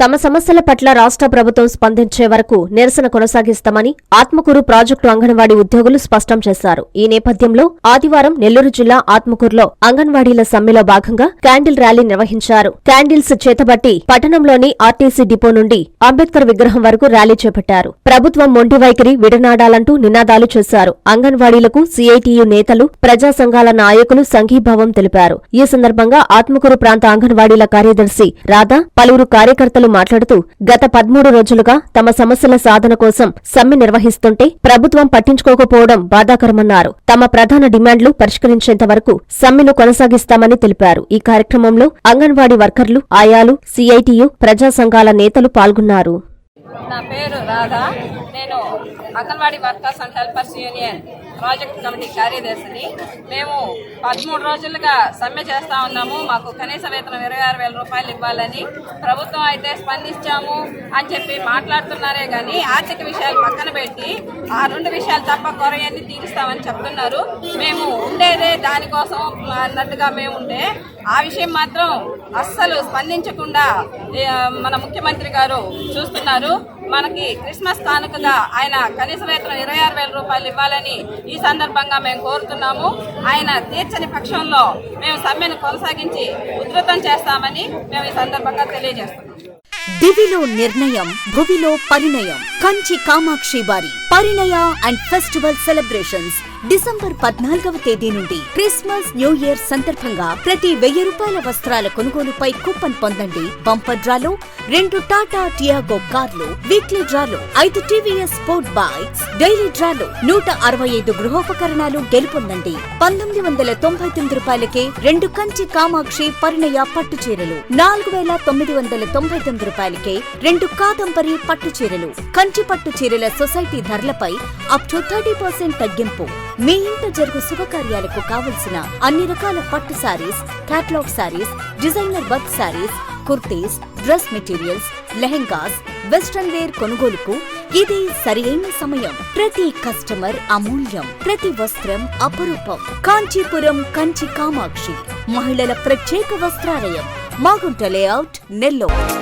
తమ సమస్యల పట్ల రాష్ట్ర ప్రభుత్వం స్పందించే వరకు నిరసన కొనసాగిస్తామని ఆత్మకూరు ప్రాజెక్టు అంగన్వాడీ ఉద్యోగులు స్పష్టం చేశారు. ఈ నేపథ్యంలో ఆదివారం నెల్లూరు జిల్లా ఆత్మకూరులో అంగన్వాడీల సమ్మెలో భాగంగా క్యాండిల్ ర్యాలీ నిర్వహించారు. క్యాండిల్స్ చేతబట్టి పట్టణంలోని ఆర్టీసీ డిపో నుండి అంబేద్కర్ విగ్రహం వరకు ర్యాలీ చేపట్టారు. ప్రభుత్వం మొండి వైఖరి విడనాడాలంటూ నినాదాలు చేశారు. అంగన్వాడీలకు సీఐటియు నేతలు ప్రజా సంఘాల నాయకులు సంఘీభావం తెలిపారు. ఈ సందర్భంగా ఆత్మకూరు ప్రాంత అంగన్వాడీల కార్యదర్శి రాధా పలువురు కార్యకర్తలు మాట్లాడుతూ గత పదమూడు రోజులుగా తమ సమస్యల సాధన కోసం సమ్మె నిర్వహిస్తుంటే ప్రభుత్వం పట్టించుకోకపోవడం బాధాకరమన్నారు. తమ ప్రధాన డిమాండ్లు పరిష్కరించేంత వరకు సమ్మెను కొనసాగిస్తామని తెలిపారు. ఈ కార్యక్రమంలో అంగన్వాడీ వర్కర్లు ఆయాలు సిఐటియు ప్రజా సంఘాల నేతలు పాల్గొన్నారు. నా పేరు రాధా. నేను anganwadi workers and helpers union project committee కార్యదర్శిని. మేము పదమూడు రోజులుగా సమ్మె చేస్తా ఉన్నాము. మాకు కనీస వేతనం ఇరవై ఆరు వేల రూపాయలు ఇవ్వాలని ప్రభుత్వం అయితే స్పందించాము అని చెప్పి మాట్లాడుతున్నారే కానీ ఆర్థిక విషయాలు పక్కన పెట్టి ఆ రెండు విషయాలు తప్ప కొరయన్ని తీరుస్తామని చెప్తున్నారు. మేము ఉండేదే దానికోసం అన్నట్టుగా మేము ఉంటే ఆ విషయం మాత్రం అస్సలు స్పందించకుండా మన ముఖ్యమంత్రి గారు చూస్తున్నారు. మనకి క్రిస్మస్ కానుకగా ఆయన కనీస వేతనం ఇరవై ఆరు వేల రూపాయలు ఇవ్వాలని ఈ సందర్భంగా మేము కోరుతున్నాము. ఆయన తీర్చని పక్షంలో మేము సమ్మెను కొనసాగించి ఉధృతం చేస్తామని మేము ఈ సందర్భంగా తెలియజేస్తున్నాం. దివిలో నిర్ణయం భువిలో పరిణయం. కంచి కామాక్షి వారి పరిణయ అండ్ ఫెస్టివల్ సెలబ్రేషన్స్ డిసెంబర్ పద్నాలుగవ తేదీ నుండి క్రిస్మస్ న్యూ ఇయర్ సందర్భంగా ప్రతి వెయ్యి రూపాయల వస్త్రాల కొనుగోలుపై కూపన్ పొందండి. బంపర్ డ్రాలో రెండు టాటా టియాగో కార్లు వీక్లీ డ్రాలో ఐదు టీవీఎస్ స్పోర్ట్ బైక్స్ డైలీ డ్రాలో నూట అరవై ఐదు గృహోపకరణాలు గెలుపొందండి. పంతొమ్మిది వందల తొంభై తొమ్మిది రూపాయలకే రెండు కంచి కామాక్షి పరిణయ పట్టు చీరలు నాలుగు వేల తొమ్మిది వందల తొంభై తొమ్మిది రూపాయలకే రెండు కాదంబరి పట్టు చీరలు కంచి పట్టు చీరల సొసైటీ ధరలపై అప్ టు థర్టీ పర్సెంట్ తగ్గింపు. మీ ఇంట జరుగు శుభకార్యాలకు కావలసిన అన్ని రకాల పట్టు saris catalogue saris designer work saris kurtis dress materials lehengas western wear కొనుగోలుకు ఇది సరైన సమయం. ప్రతి కస్టమర్ అమూల్యం ప్రతి వస్త్రం అపురూపం. కాంచీపురం కంచి కామాక్షి. మహిళల ప్రత్యేక వస్త్రాలయం. మాగుంట లేఅవుట్ నెల్లూరు.